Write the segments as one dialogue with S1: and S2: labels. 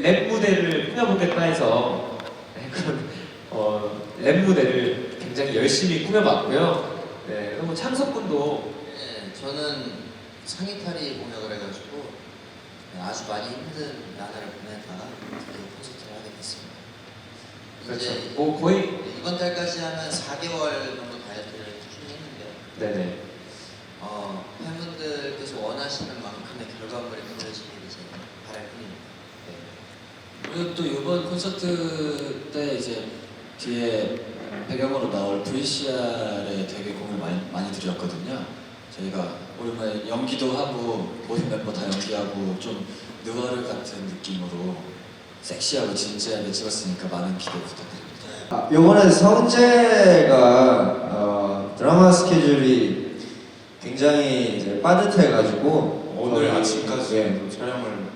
S1: 랩 무대를 꾸며보겠다 해서 그런 어, 랩 무대를 굉장히 열심히 꾸며봤고요. 네, 그리고 창석군도
S2: 네, 저는 상의탈이 공약을 해가지고 아주 많이 힘든 나날을 보내다가 콘서트를 하게 됐습니다.
S1: 그렇죠. 뭐 거의
S2: 네, 이번 달까지 하면 4개월 정도 다이어트를 꾸준히 했는데
S1: 네네.
S2: 어, 팬분들께서 원하시는 만큼의 결과물이 보여지기
S3: 그리고 또 이번 콘서트 때 이제 뒤에 배경으로 나올 VCR에 되게 공을 많이, 많이 들였거든요. 저희가 오랜만에 연기도 하고 모든 멤버 다 연기하고 좀 느와르 같은 느낌으로 섹시하고 진지하게 찍었으니까 많은 기대 부탁드립니다.
S4: 아, 요번에 성재가 어, 드라마 스케줄이 굉장히 이제 빠듯해가지고
S5: 오늘 아침까지
S4: 예,
S5: 촬영을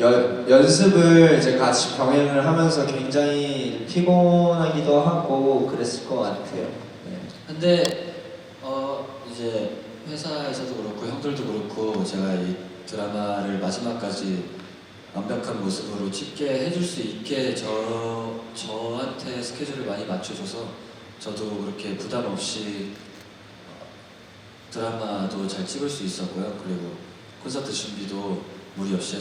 S4: 연, 연습을 이제 같이 병행을 하면서 굉장히 피곤하기도 하고 그랬을 것 같아요. 네.
S3: 근데 어 이제 회사에서도 그렇고 형들도 그렇고 제가 이 드라마를 마지막까지 완벽한 모습으로 찍게 해줄 수 있게 저 저한테 스케줄을 많이 맞춰줘서 저도 그렇게 부담 없이 어, 드라마도 잘 찍을 수 있었고요 그리고 콘서트 준비도 무리 없이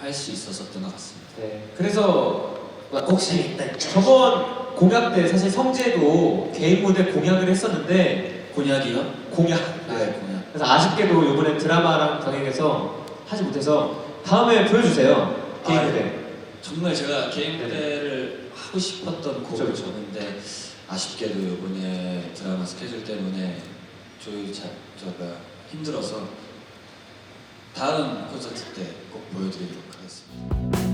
S3: 할 수 있었던 것 같습니다.
S1: 네. 그래서 혹시 저번 공약 때 사실 성재도 개인 무대 공약을 했었는데
S3: 곤약이요?
S1: 공약.
S3: 네, 곤약.
S1: 그래서 아쉽게도 이번에 드라마랑 병행해서 하지 못해서 다음에 보여주세요. 개인
S3: 아,
S1: 무대.
S3: 정말 제가 개인
S1: 네네.
S3: 무대를 하고 싶었던
S1: 그쵸, 그쵸.
S3: 곡이었는데 아쉽게도 이번에 드라마 스케줄 때문에 저희 자, 저가 힘들어서 다음 콘서트 때 꼭 보여드리도록 하겠습니다.